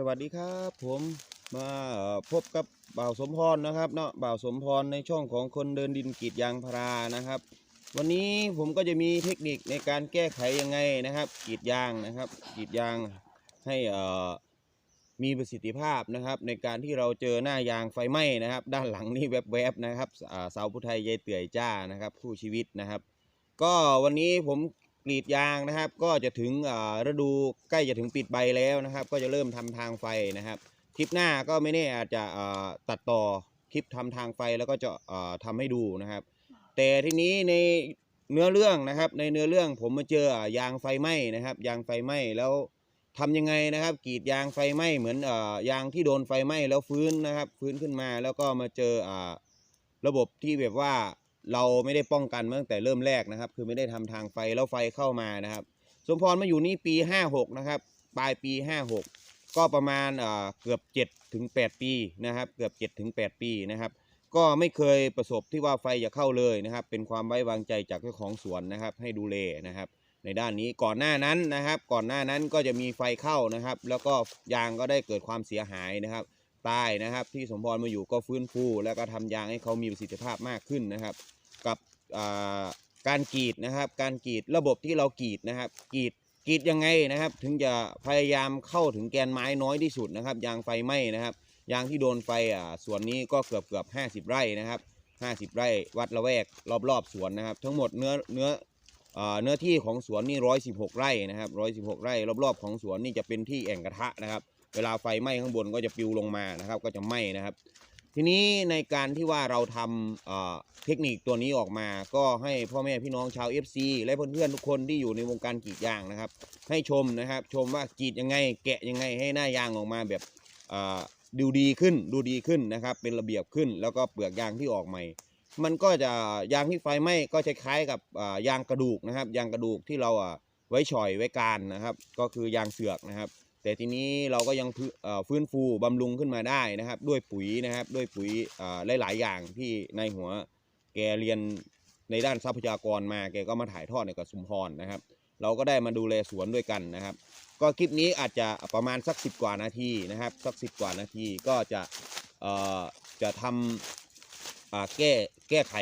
สวัสดีครับผมมาพบกับบ่าวสมพรนะครับเนาะบ่าวสมพรในช่องของคนเดินดินกีดยางพารานะครับ วันนี้ผมก็จะมีเทคนิคในการแก้ไขยังไงนะครับกีดยางนะครับกีดยางให้เอ่อมีประสิทธิภาพนะครับ ในการที่เราเจอหน้ายางไฟไหม้นะครับ ด้านหลังนี่แวบๆนะครับอ่าสาวผู้ไทยยายเตื่อยจ้านะครับคู่ชีวิตนะครับ ก็วันนี้ผม กรีดยางนะครับ ก็จะถึงฤดูใกล้จะถึงปิดใบแล้วนะครับ ก็จะเริ่มทำทางไฟนะครับ คลิปหน้าก็ไม่แน่อาจจะตัดต่อคลิปทำทางไฟแล้วก็จะอ่าทำให้ดูนะครับ แต่ทีนี้ในเนื้อเรื่องนะครับ ในเนื้อเรื่องผมมาเจอยางไฟไหม้นะครับ ยางไฟไหม้แล้วทำยังไงนะครับกรีดยางไฟไหม้เหมือนอยางที่โดนไฟไหม้แล้วฟื้นนะครับ ฟื้นขึ้นมาแล้วก็มาเจอระบบที่แบบว่า เราไม่ได้ป้องกันตั้งแต่เริ่มแรกนะครับ คือไม่ได้ทำทางไฟแล้วไฟเข้ามานะครับ สมพรมาอยู่นี่ปี 56 นะครับ ปลายปี 56 ก็ประมาณเอ่อเกือบ7ถึง8ปีนะครับ เกือบ7ถึง8ปีนะครับ ก็ไม่เคยประสบที่ว่าไฟจะเข้าเลยนะครับ เป็นความไว้วางใจจากเจ้าของสวนนะครับ ให้ดูแลนะครับ ในด้านนี้ก่อนหน้านั้นนะครับ ก่อนหน้านั้นก็จะมีไฟเข้านะครับ แล้วก็ยางก็ได้เกิดความเสียหายนะครับ ใต้นะครับ ที่สมพรมาอยู่ก็ฟื้นฟูแล้วก็ทำยางให้เขามีประสิทธิภาพมากขึ้นนะครับ กับการกรีดนะครับ การกรีดระบบที่เรากรีดนะครับกรีดกรีดยังไงนะครับ ถึงจะพยายามเข้าถึงแกนไม้น้อยที่สุดนะครับ ยางไฟไหม้นะครับ ยางที่โดนไฟอ่าส่วนนี้ก็เกือบเกือบห้าสิบไร่นะครับห้าสิบไร่วัดละแวกรอบๆสวนนะครับ ทั้งหมดเนื้อเนื้อเนื้อที่ของสวนนี่ร้อยสิบหกไร่นะครับร้อยสิบหกไร่รอบๆของสวนนี่จะเป็นที่แอ่งกระทะนะครับ เวลาไฟไหม้ข้างบนก็จะปลิวลงมานะครับ ก็จะไหม้นะครับ ทีนี้ในการที่ว่าเราทำเเทคนิคตัวนี้ออกมา ก็ให้พ่อแม่พี่น้องชาว FC และเพื่อนๆทุกคนที่อยู่ในวงการกรีดยางนะครับ ให้ชมนะครับ ชมว่ากรีดยังไง แกะยังไงให้หน้ายางออกมาแบบดูดีขึ้นดูดีขึ้นนะครับ เป็นระเบียบขึ้น แล้วก็เปลือกยางที่ออกใหม่มันก็จะยางที่ไฟไหม้ก็จะคล้ายกับยางกระดูกนะครับ ยางกระดูกที่เราไว้ฉ่อยไว้การนะครับ ก็คือยางเสือกนะครับ แต่ทีนี้เราก็ยังฟื้นฟูบำรุงขึ้นมาได้นะครับ ด้วยปุ๋ยนะครับ ด้วยปุ๋ยหลาย ๆ อย่างที่ในหัวแกเรียนในด้านทรัพยากรมาแกก็มาถ่ายทอดในกับสุมพรนะครับ เราก็ได้มาดูแลสวนด้วยกันนะครับ ก็คลิปนี้อาจจะประมาณสักสิบกว่านาทีนะครับสักสิบกว่านาทีก็จะจะทำแก้แก้ไข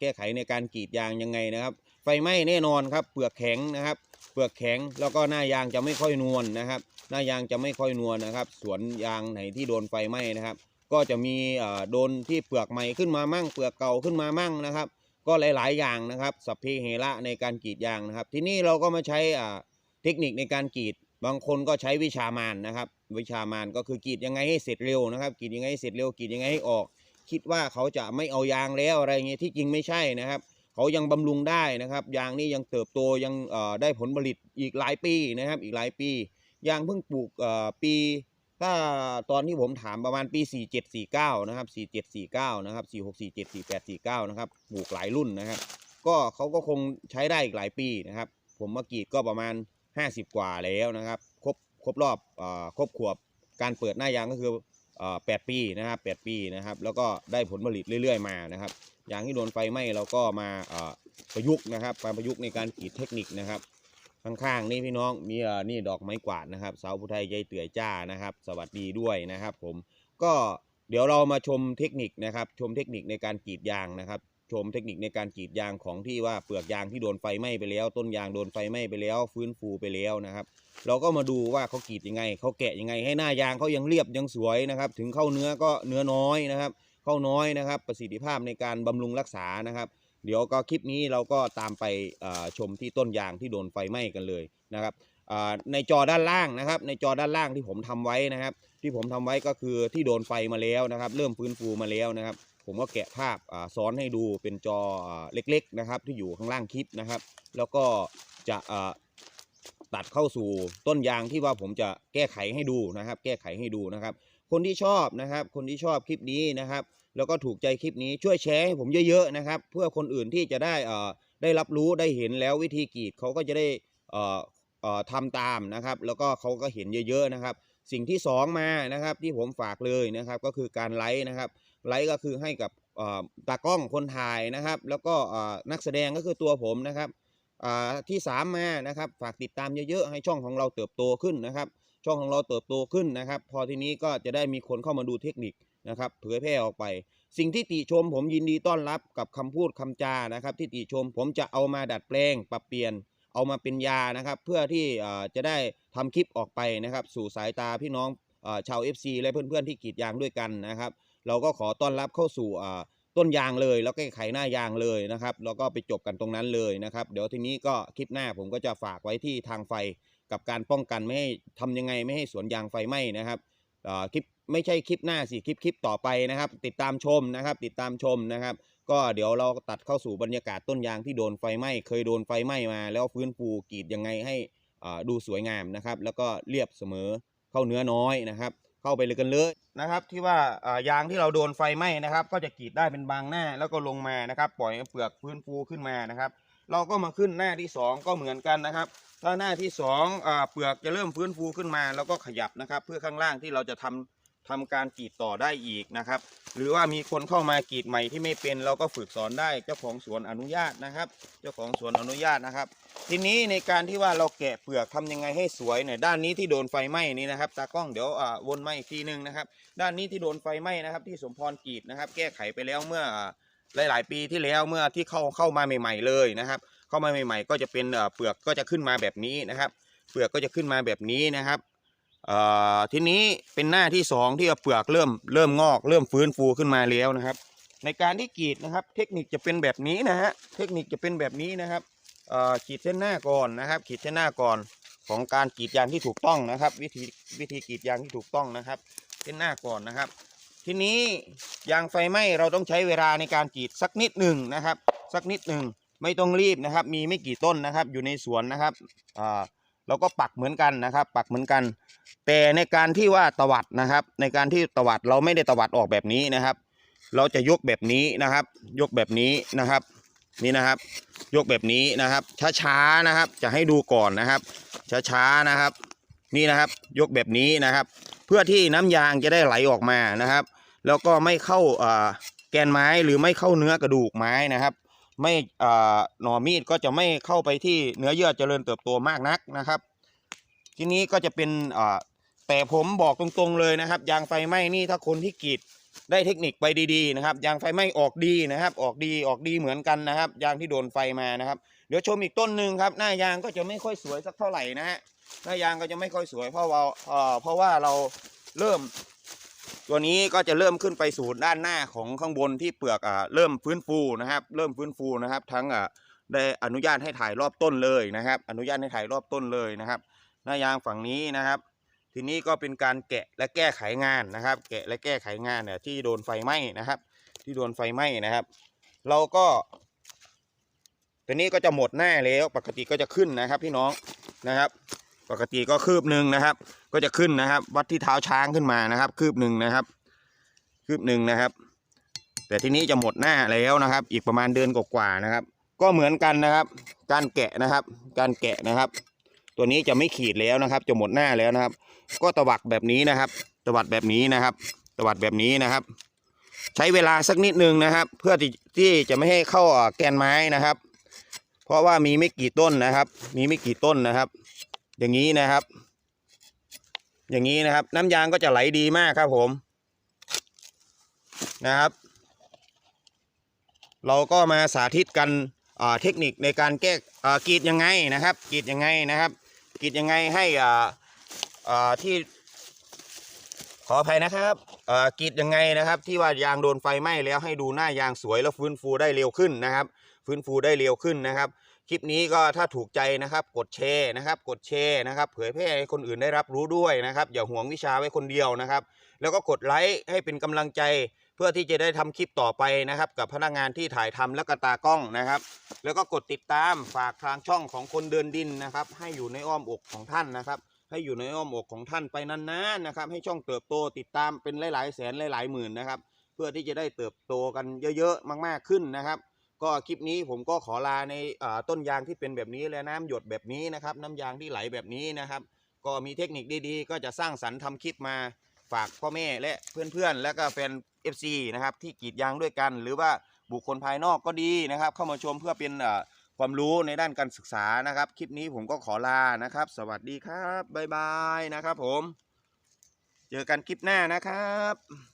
แก้ไขในการกรีดยางยังไงนะครับ ไฟไหม้แน่นอนครับ เปลือกแข็งนะครับ เปลือกแข็งแล้วก็หน้ายางจะไม่ค่อยนวลนะครับ หน้ายางจะไม่ค่อยนวลนะครับ สวนยางไหนที่โดนไฟไหม้นะครับ ก็จะมีเอ่อโดนที่เปลือกใหม่ขึ้นมามั่ง เปลือกเก่าขึ้นมามั่งนะครับ ก็หลาย ๆ อย่างนะครับสัพเพเหระในการกรีดยางนะครับ ที่นี้เราก็มาใช้อ่าเทคนิคในการกรีด บางคนก็ใช้วิชามานนะครับ วิชามานก็คือกรีดยังไงให้เสร็จเร็วนะครับกรีดยังไงให้เสร็จเร็วกรีดยังไงให้ออก คิดว่าเขาจะไม่เอายางแล้วอะไรเงี้ยที่จริงไม่ใช่นะครับ เขายังบำรุงได้นะครับยางนี่ยังเติบโตยังได้ผลผลิตอีกหลายปีนะครับ อีกหลายปียางเพิ่งปลูกปี ถ้าตอนที่ผมถามประมาณปี 4749 นะครับ 4749 นะครับ 4647 4849 นะครับปลูกหลายรุ่นนะครับ ก็เขาก็คงใช้ได้อีกหลายปีนะครับ ผมมากรีดก็ประมาณ 50 กว่าแล้วนะครับ ครบครบรอบอครบขวบการเปิดหน้ายางก็คือ 8ปีนะครับ8ปีนะครับ แล้วก็ได้ผลผลิตเรื่อยๆมานะครับยางที่โดนไฟไหม้เราก็มาประยุกต์นะครับมาประยุกต์ในการกรีดเทคนิคนะครับ ข้างๆนี่พี่น้องมีนี่ดอกไม้กวาดนะครับสาวผู้ไทยใจเตื่อยจ้านะครับ สวัสดีด้วยนะครับ ผมก็เดี๋ยวเรามาชมเทคนิคนะครับ ชมเทคนิคในการกรีดยางนะครับ ชมเทคนิคในการกรีดยางของที่ว่าเปลือกยางที่โดนไฟไหม้ไปแล้ว ต้นยางโดนไฟไหม้ไปแล้ว ฟื้นฟูไปแล้วนะครับ เราก็มาดูว่าเขากรีดยังไงเขาแกะยังไง ให้หน้ายางเขายังเรียบยังสวยนะครับ ถึงเข้าเนื้อก็เนื้อน้อยนะครับ เข้าน้อยนะครับ ประสิทธิภาพในการบำรุงรักษานะครับ เดี๋ยวก็คลิปนี้เราก็ตามไปชมที่ต้นยางที่โดนไฟไหม้กันเลยนะครับในจอด้านล่างนะครับ ในจอด้านล่างที่ผมทำไว้นะครับ ที่ผมทำไว้ก็คือที่โดนไฟมาแล้วนะครับ เริ่มฟื้นฟูมาแล้วนะครับ ผมก็แกะภาพซ้อนให้ดูเป็นจอเล็กๆนะครับ ที่อยู่ข้างล่างคลิปนะครับ แล้วก็จะ ตัดเข้าสู่ต้นยางที่ว่าผมจะแก้ไขให้ดูนะครับ แก้ไขให้ดูนะครับ คนที่ชอบนะครับ คนที่ชอบคลิปนี้นะครับ แล้วก็ถูกใจคลิปนี้ช่วยแชร์ให้ผมเยอะๆนะครับ เพื่อคนอื่นที่จะได้เอ่อได้รับรู้ได้เห็นแล้ววิธีกรีดเขาก็จะได้เอ่อเอ่อทำตามนะครับ แล้วก็เขาก็เห็นเยอะๆนะครับ สิ่งที่สองมานะครับที่ผมฝากเลยนะครับ ก็คือการไลฟ์นะครับไลฟ์ก็คือให้กับเอ่อตากล้องคนถ่ายนะครับ แล้วก็เอ่อนักแสดงก็คือตัวผมนะครับ ที่สามมานะครับ ฝากติดตามเยอะๆ ให้ช่องของเราเติบโตขึ้นนะครับ ช่องของเราเติบโตขึ้นนะครับ พอทีนี้ก็จะได้มีคนเข้ามาดูเทคนิคนะครับ เผยแพร่ออกไป สิ่งที่ติชมผมยินดีต้อนรับกับคำพูดคำจานะครับ ที่ติชมผมจะเอามาดัดแปลง ปรับเปลี่ยน เอามาเป็นยานะครับ เพื่อที่จะได้ทำคลิปออกไปนะครับ สู่สายตาพี่น้องอชาว FC และเพื่อนๆที่กรีดยางด้วยกันนะครับ เราก็ขอต้อนรับเข้าสู่ ต้นยางเลยแล้วก็ไขหน้ายางเลยนะครับแล้วก็ไปจบกันตรงนั้นเลยนะครับ เดี๋ยวทีนี้ก็คลิปหน้าผมก็จะฝากไว้ที่ทางไฟกับการป้องกันไม่ให้ทำยังไงไม่ให้สวนยางไฟไหม้นะครับอ่าคลิปไม่ใช่คลิปหน้าสิคลิปคลิปต่อไปนะครับ ติดตามชมนะครับ ติดตามชมนะครับ ก็เดี๋ยวเราตัดเข้าสู่บรรยากาศต้นยางที่โดนไฟไหม้เคยโดนไฟไหม้มา แล้วฟื้นฟูกรีดยังไงให้อ่าดูสวยงามนะครับ แล้วก็เรียบเสมอเข้าเนื้อน้อยนะครับ เข้าไปเลยกันเลยนะครับ ที่ว่ายางที่เราโดนไฟไหม้นะครับ ก็จะกรีดได้เป็นบางหน้าแล้วก็ลงมานะครับ ปล่อยให้เปลือกพื้นฟูขึ้นมานะครับ เราก็มาขึ้นหน้าที่สองก็เหมือนกันนะครับถ้าหน้าที่สองอ่าเปลือกจะเริ่มฟื้นฟูขึ้นมา แล้วก็ขยับนะครับ เพื่อข้างล่างที่เราจะทำ ทำการกรีดต่อได้อีกนะครับ หรือว่ามีคนเข้ามากรีดใหม่ที่ไม่เป็นเราก็ฝึกสอนได้เจ้าของสวนอนุญาตนะครับ เจ้าของสวนอนุญาตนะครับ ทีนี้ในการที่ว่าเราแกะเปลือกทำยังไงให้สวยเนี่ยด้านนี้ที่โดนไฟไหม้นี่นะครับตากล้องเดี๋ยวอ่าวนมาอีกทีหนึงนะครับ ด้านนี้ที่โดนไฟไหม้นะครับ ที่สมพรกรีดนะครับ แก้ไขไปแล้วเมื่อหลาย ๆ ปีที่แล้วเมื่อที่เข้าเข้ามาใหม่ ๆ เลยนะครับ เข้ามาใหม่ ๆ ก็จะเป็นเปลือกก็จะขึ้นมาแบบนี้นะครับ เปลือกก็จะขึ้นมาแบบนี้นะครับ ทีนี้เป็นหน้าที่สองที่เปลือกเริ่มเริ่มงอก เริ่มฟื้นฟูขึ้นมาแล้วนะครับ ในการที่กรีดนะครับ เทคนิคจะเป็นแบบนี้นะฮะเทคนิคจะเป็นแบบนี้นะครับขีดเส้นหน้าก่อนนะครับ ขีดเส้นหน้าก่อนของการกรีดยางที่ถูกต้องนะครับ วิธีวิธีกรีดยางที่ถูกต้องนะครับเส้นหน้าก่อนนะครับ ทีนี้ยางไฟไหม้เราต้องใช้เวลาในการกรีดสักนิดหนึ่งนะครับ สักนิดหนึ่งไม่ต้องรีบนะครับ มีไม่กี่ต้นนะครับ อยู่ในสวนนะครับอ่า เราก็ปักเหมือนกันนะครับ ปักเหมือนกัน แต่ในการที่ว่าตวัดนะครับ ในการที่ตวัดเราไม่ได้ตวัดออกแบบนี้นะครับ เราจะยกแบบนี้นะครับ ยกแบบนี้นะครับ นี่นะครับ ยกแบบนี้นะครับ ช้าๆนะครับ จะให้ดูก่อนนะครับ ช้าๆนะครับ นี่นะครับ ยกแบบนี้นะครับ เพื่อที่น้ำยางจะได้ไหลออกมานะครับ แล้วก็ไม่เข้าแกนไม้หรือไม่เข้าเนื้อกระดูกไม้นะครับ ไม่หน่อมีดก็จะไม่เข้าไปที่เนื้อเยื่อเจริญเติบโตมากนักนะครับ ทีนี้ก็จะเป็นแต่ผมบอกตรงๆเลยนะครับ ยางไฟไหม้นี่ถ้าคนที่กรีดได้เทคนิคไปดีๆนะครับ ยางไฟไหม้ออกดีนะครับ ออกดีออกดีเหมือนกันนะครับ ยางที่โดนไฟมานะครับ เดี๋ยวชมอีกต้นหนึ่งครับ หน้ายางก็จะไม่ค่อยสวยสักเท่าไหร่นะฮะหน้ายางก็จะไม่ค่อยสวยเพราะว่าเพราะว่าเราเริ่ม ตัวนี้ก็จะเริ่มขึ้นไปสู่ด้านหน้าของข้างบนที่เปลือกอ่าเริ่มฟื้นฟูนะครับ เริ่มฟื้นฟูนะครับ ทั้งอ่าได้อนุญาตให้ถ่ายรอบต้นเลยนะครับ อนุญาตให้ถ่ายรอบต้นเลยนะครับ หน้ายางฝั่งนี้นะครับ ทีนี้ก็เป็นการแกะและแก้ไขงานนะครับ แกะและแก้ไขงานเนี่ยที่โดนไฟไหม้นะครับ ที่โดนไฟไหม้นะครับ เราก็ ตัวนี้ก็จะหมดหน้าแล้ว ปกติก็จะขึ้นนะครับ พี่น้องนะครับ ปกติก็คืบหนึ่งนะครับ ก็จะขึ้นนะครับ วัดที่เท้าช้างขึ้นมานะครับ คืบหนึ่งนะครับ คืบหนึ่งนะครับ แต่ทีนี้จะหมดหน้าแล้วนะครับ อีกประมาณเดือนกว่าๆนะครับ ก็เหมือนกันนะครับ การแกะนะครับ การแกะนะครับ ตัวนี้จะไม่ขีดแล้วนะครับ จะหมดหน้าแล้วนะครับ ก็ตวัดแบบนี้นะครับ ตวัดแบบนี้นะครับตวัดแบบนี้นะครับ ใช้เวลาสักนิดนึงนะครับ เพื่อที่ที่จะไม่ให้เข้าแกนไม้นะครับ เพราะว่ามีไม่กี่ต้นนะครับ มีไม่กี่ต้นนะครับ อย่างนี้นะครับ อย่างนี้นะครับ น้ำยางก็จะไหลดีมากครับผมนะครับ เราก็มาสาธิตกันเทคนิคในการแก้กรีดยังไงนะครับกรีดยังไงนะครับกรีดยังไงให้ที่ขออภัยนะครับกรีดยังไงนะครับ ที่ว่ายางโดนไฟไหม้แล้วให้ดูหน้ายางสวยแล้วฟื้นฟูได้เร็วขึ้นนะครับ ฟื้นฟูได้เร็วขึ้นนะครับ คลิปนี้ก็ถ้าถูกใจนะครับกดแชร์นะครับ กดแชร์นะครับ เผยแพร่ให้คนอื่นได้รับรู้ด้วยนะครับ อย่าห่วงวิชาไว้คนเดียวนะครับ แล้วก็กดไลค์ให้เป็นกำลังใจ เพื่อที่จะได้ทำคลิปต่อไปนะครับ กับพนักงานที่ถ่ายทำและก็ตากล้องนะครับ แล้วก็กดติดตามฝากทางช่องของคนเดินดินนะครับ ให้อยู่ในอ้อมอกของท่านนะครับ ให้อยู่ในอ้อมอกของท่านไปนานๆนะครับ ให้ช่องเติบโตติดตามเป็นหลายๆแสนหลายๆหมื่นนะครับ เพื่อที่จะได้เติบโตกันเยอะๆมาก ๆขึ้นนะครับ ก็คลิปนี้ผมก็ขอลาในต้นยางที่เป็นแบบนี้และน้ำหยดแบบนี้นะครับ น้ำยางที่ไหลแบบนี้นะครับ ก็มีเทคนิคดีๆ ก็จะสร้างสรรค์ทำคลิปมาฝากพ่อแม่และเพื่อนๆ และก็แฟน FC นะครับที่กรีดยางด้วยกัน หรือว่าบุคคลภายนอกก็ดีนะครับ เข้ามาชมเพื่อเป็นความรู้ในด้านการศึกษานะครับ คลิปนี้ผมก็ขอลานะครับ สวัสดีครับ บ๊ายบายนะครับผม เจอกันคลิปหน้านะครับ